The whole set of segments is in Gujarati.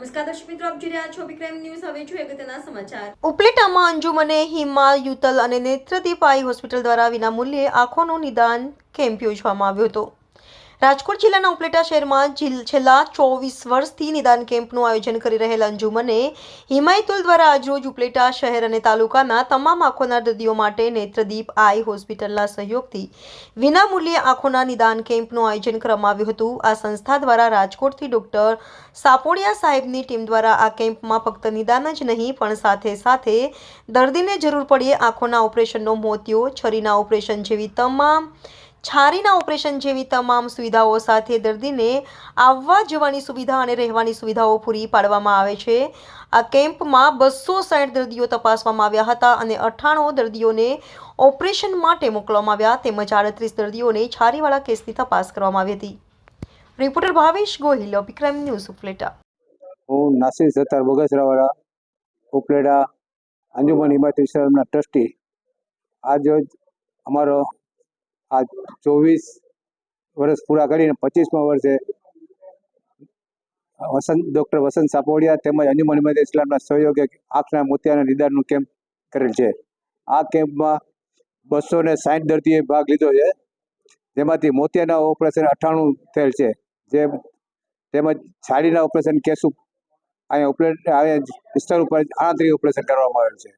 નમસ્કાર દર્શક મિત્રો, આપ ઉપલેટામાં અંજુમને હિમા યુતલ અને નેત્રદીપ આઈ હોસ્પિટલ દ્વારા વિનામૂલ્યે આંખોનું નિદાન કેમ્પ યોજવામાં આવ્યો હતો. રાજકોટ જિલ્લાના ઉપલેટા શહેરમાં છેલ્લા ચોવીસ વર્ષથી નિદાન કેમ્પનું આયોજન કરી રહેલ અંજુમને હિમાયતુલ દ્વારા આજરોજ ઉપલેટા શહેર અને તાલુકાના તમામ આંખોના દર્દીઓ માટે નેત્રદીપ આઈ હોસ્પિટલના સહયોગથી વિનામૂલ્યે આંખોના નિદાન કેમ્પનું આયોજન કરવામાં આવ્યું હતું. આ સંસ્થા દ્વારા રાજકોટથી ડોક્ટર સાપોડિયા સાહેબની ટીમ દ્વારા આ કેમ્પમાં ફક્ત નિદાન જ નહીં, પણ સાથે સાથે દર્દીને જરૂર પડીએ આંખોના ઓપરેશનનો મોતિયો, છરીના ઓપરેશન જેવી તમામ છારીના ઓપરેશન જેવી તમામ સુવિધાઓ સાથે દર્દીને આવવા જવાની સુવિધા અને રહેવાની સુવિધાઓ પૂરી પાડવામાં આવે છે. આ કેમ્પમાં બસો સાઠ દર્દીઓ તપાસવામાં આવ્યા હતા અને અઠ્ઠાણું દર્દીઓને ઓપરેશન માટે મોકલવામાં આવ્યા તેમજ આડત્રીસ દર્દીઓને છારીવાળા કેસની તપાસ કરવામાં આવી હતી. Reporter Bhavesh Gohil Vikram news, Upleta. હું નાસિર સત્તાર બગસરાવાળા, ઉપલેટા અંજુમન ઇસ્લામના ટ્રસ્ટી. આજ અમારો આ ચોવીસ વર્ષ પૂરા કરીને પચીસમા વર્ષે વસંત, ડૉક્ટર વસંત સાપોડિયા તેમજ અંજુમન હિમાયત ઇસ્લામના સહયોગે આંખના મોતિયાના નિદાનનું કેમ્પ કરેલ છે. આ કેમ્પમાં બસો ને સાઠ દર્દીએ ભાગ લીધો છે. જેમાંથી મોતિયાના ઓપરેશન અઠ્ઠાણું થયેલ છે. જે તેમજ છાડીના ઓપરેશન કેસું અહીંયા ઓપરેટ અહીંયા વિસ્તાર ઉપર આણત્રી ઓપરેશન કરવામાં આવેલ છે.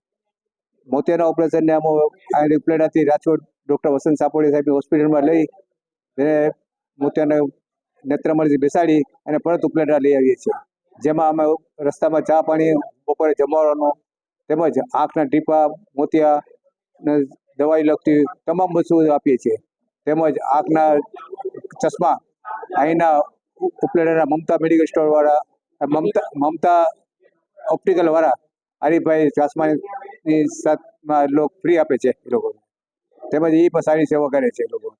મોતિયાના ઓપરેશનને અહીંયા ઉપલેટાથી રાજકોટ ડૉક્ટર વસંત સાપોડી સાહેબની હોસ્પિટલમાં લઈ એને મોતિયાને નેત્રમણીથી બેસાડી અને પરત ઉપલેટા લઈ આવીએ છીએ. જેમાં અમે રસ્તામાં ચા પાણી, બપોરે જમવાનો, તેમજ આંખના ટીપા, મોતિયા ને દવાઈ લગતી તમામ વસ્તુઓ આપીએ છીએ. તેમજ આંખના ચશ્મા, અહીંના ઉપલેટાના મમતા મેડિકલ સ્ટોરવાળા, મમતા મમતા ઓપ્ટિકલવાળા, હરિભાઈ ચશ્માની સાથમાં લોકો ફ્રી આપે છે એ લોકો તેમજ એ પણ સારી સેવા કરે છે એ લોકો.